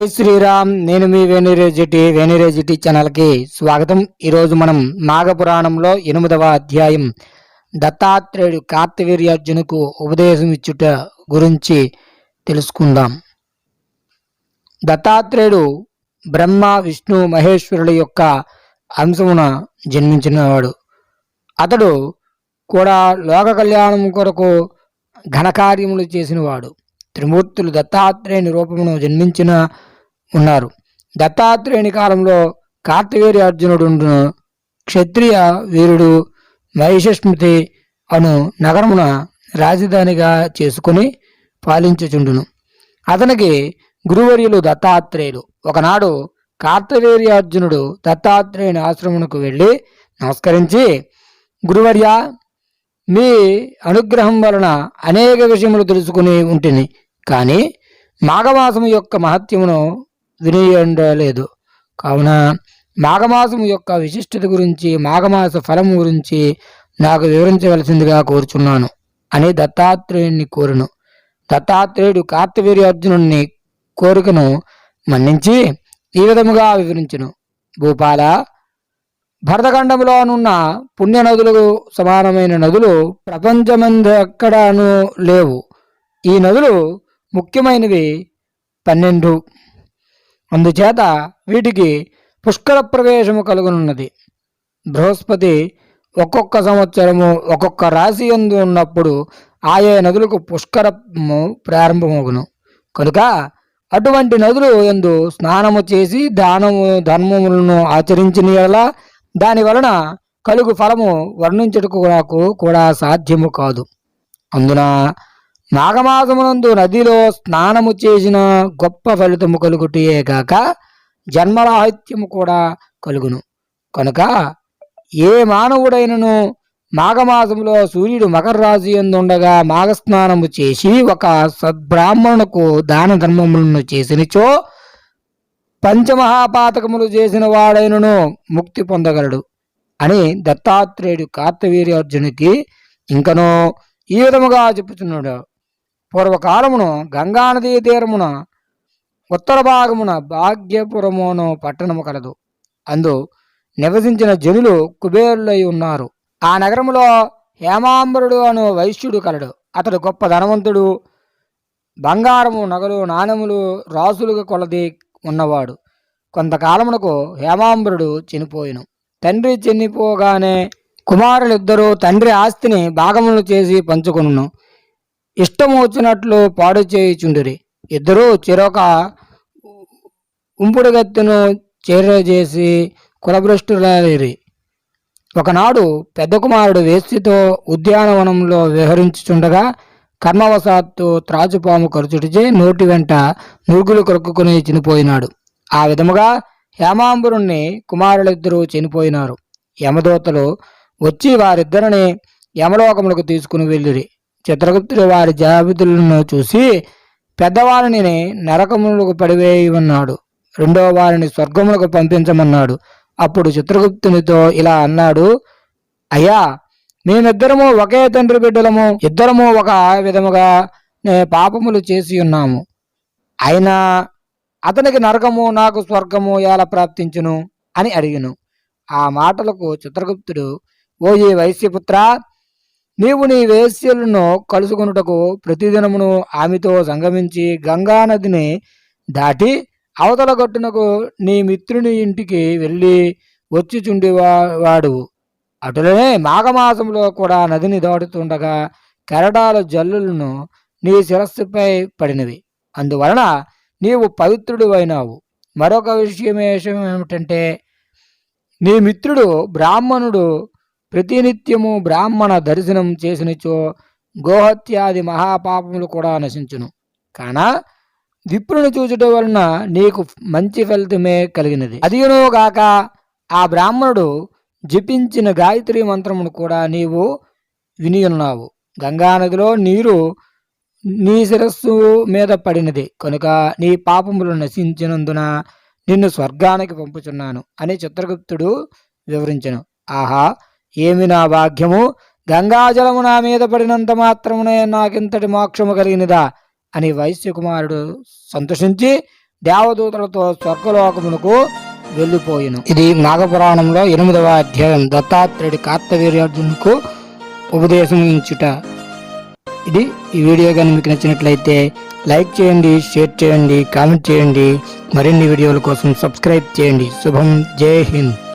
శ్రీరామ్ నేను మీ వేణురేజిటి వేణురేజిటి ఛానల్కి స్వాగతం. ఈరోజు మనం నాగపురాణంలో ఎనిమిదవ అధ్యాయం. దత్తాత్రేయుడు కార్తవీర్యార్జునుకు ఉపదేశం ఇచ్చుట గురించి తెలుసుకుందాం. దత్తాత్రేయుడు బ్రహ్మ విష్ణు మహేశ్వరుల యొక్క అంశమున జన్మించినవాడు. అతడు కూడా లోక కళ్యాణం కొరకు ఘనకార్యములు చేసినవాడు. త్రిమూర్తులు దత్తాత్రేయుని రూపమును జన్మించిన ఉన్నారు. దత్తాత్రేయుని కాలంలో కార్తవీర్య అర్జునుడు క్షత్రియ వీరుడు మహిషస్మృతి అను నగరమున రాజధానిగా చేసుకుని పాలించుచుండును. అతనికి గురువర్యులు దత్తాత్రేయులు. ఒకనాడు కార్తవీర్యార్జునుడు దత్తాత్రేయుని ఆశ్రమునకు వెళ్ళి నమస్కరించి గురువర్య మీ అనుగ్రహం వలన అనేక విషయములు తెలుసుకుని ఉంటుంది కానీ మాఘమాసము యొక్క మహత్యమును వినియండలేదు. కావున మాఘమాసం యొక్క విశిష్టత గురించి మాఘమాస ఫలం గురించి నాకు వివరించవలసిందిగా కోరుచున్నాను అని దత్తాత్రేయుణ్ణి కోరును. దత్తాత్రేయుడు కార్తవీర్యార్జునుని కోరికను మన్నించి ఈ విధముగా వివరించును. భూపాల భరతఖండంలోనున్న పుణ్య నదులకు సమానమైన నదులు ప్రపంచమందు ఎక్కడాను లేవు. ఈ నదులు ముఖ్యమైనవి పన్నెండు. అందుచేత వీటికి పుష్కర ప్రవేశము కలుగునున్నది. బృహస్పతి ఒక్కొక్క సంవత్సరము ఒక్కొక్క రాశి ఎందు ఉన్నప్పుడు ఆయా నదులకు పుష్కరము ప్రారంభమగును. కనుక అటువంటి నదులు ఎందు స్నానము చేసి దానము ధర్మములను ఆచరించిన ఎలా దాని వలన కలుగు ఫలము వర్ణించుటకు నాకు కూడా సాధ్యము కాదు. అందున మాఘమాసమునందు నదిలో స్నానము చేసిన గొప్ప ఫలితము కలుగుటయే కాక జన్మరాహిత్యము కూడా కలుగును. కనుక ఏ మానవుడైనను మాఘమాసములో సూర్యుడు మకర రాశి ఎందుండగా మాఘస్నానము చేసి ఒక సద్బ్రాహ్మణునకు దాన ధర్మములను చేసినచో పంచమహాపాతకములు చేసిన వాడైనను ముక్తి పొందగలడు అని దత్తాత్రేయుడు కార్తవీర్యార్జునికి ఇంకనో ఈ విధముగా చెప్పుచున్నాడు. పూర్వకాలమును గంగానదీ తీరమున ఉత్తర భాగమున భాగ్యపురమును పట్టణము కలదు. అందు నివసించిన జనులు కుబేరులై ఉన్నారు. ఆ నగరములో హేమాంబరుడు అను వైశ్యుడు కలడు. అతడు గొప్ప ధనవంతుడు బంగారము నగలు నాణెములు రాసులుగా కొలది ఉన్నవాడు. కొంతకాలమునకు హేమాంబరుడు చనిపోయిను. తండ్రి చనిపోగానే కుమారులిద్దరూ తండ్రి ఆస్తిని భాగములు చేసి పంచుకును ఇష్టమవుతున్నట్లు వచ్చినట్లు పాడు చేయుచుండిరి. ఇద్దరూ చెరొక ఉంపుడుగత్తును చేరజేసి కులభ్రష్టులైరి. ఒకనాడు పెద్ద కుమారుడు వేస్తితో ఉద్యానవనంలో విహరించుచుండగా కర్మవశాత్తు త్రాచుపాము ఖర్చుటిచే నోటి వెంట నురుగులు కొరుక్కుని చనిపోయినాడు. ఆ విధముగా హేమాంబురుణ్ణి కుమారులిద్దరూ చనిపోయినారు. యమదూతలు వచ్చి వారిద్దరిని యమలోకములకు తీసుకుని వెళ్ళిరి. చిత్రగుప్తుడు వారి జాబితులను చూసి పెద్దవారిని నరకములకు పడివేయమన్నాడు రెండో వారిని స్వర్గములకు పంపించమన్నాడు. అప్పుడు చిత్రగుప్తునితో ఇలా అన్నాడు అయ్యా మేమిద్దరము ఒకే తండ్రి బిడ్డలము. ఇద్దరము ఒక విధముగా నే పాపములు చేసి ఉన్నాము. అయినా అతనికి నరకము నాకు స్వర్గము ఎలా ప్రాప్తించును? అని అడిగిను. ఆ మాటలకు చిత్రగుప్తుడు ఓ ఈ వైశ్యపుత్ర నీవు నీ వేశ్యలను కలుసుకొనుటకు ప్రతిదినమును ఆమెతో సంగమించి గంగా నదిని దాటి అవతల గట్టునకు నీ మిత్రుని ఇంటికి వెళ్ళి వచ్చి వాడు అటులనే మాఘమాసంలో కూడా నదిని దాటుతుండగా కెరటాల జల్లులను నీ శిరస్సుపై పడినవి. అందువలన నీవు పవిత్రుడు అయినావు మరొక విషయం ఏమిటంటే నీ మిత్రుడు బ్రాహ్మణుడు ప్రతినిత్యము బ్రాహ్మణ దర్శనం చేసినచో గోహత్యాది మహాపాపములు కూడా నశించును. కాన విప్రుని చూచుట వలన నీకు మంచి ఫలితమే కలిగినది. అదిగునుగాక ఆ బ్రాహ్మణుడు జపించిన గాయత్రి మంత్రమును కూడా నీవు వినియున్నావు. గంగానదిలో నీరు నీ శిరస్సు మీద పడినది. కనుక నీ పాపములు నశించినందున నిన్ను స్వర్గానికి పంపుచున్నాను అని చిత్రగుప్తుడు వివరించను. ఆహా ఏమి నా భాగ్యము? గంగాజలము నా మీద పడినంత మాత్రమునే నాకింతటి మోక్షము కలిగినదా? అని వైశ్యకుమారుడు సంతోషించి దేవదూతలతో స్వర్గలోకమునకు వెళ్ళిపోయిను. ఇది నాగపురాణంలో ఎనిమిదవ అధ్యాయం. దత్తాత్రేయుడి కార్తవీర్యార్జునుకు ఉపదేశం ఇచ్చుట ఇది ఈ వీడియో కానీ మీకు నచ్చినట్లయితే లైక్ చేయండి షేర్ చేయండి కామెంట్ చేయండి. మరిన్ని వీడియోల కోసం సబ్స్క్రైబ్ చేయండి. శుభం. జై హింద్.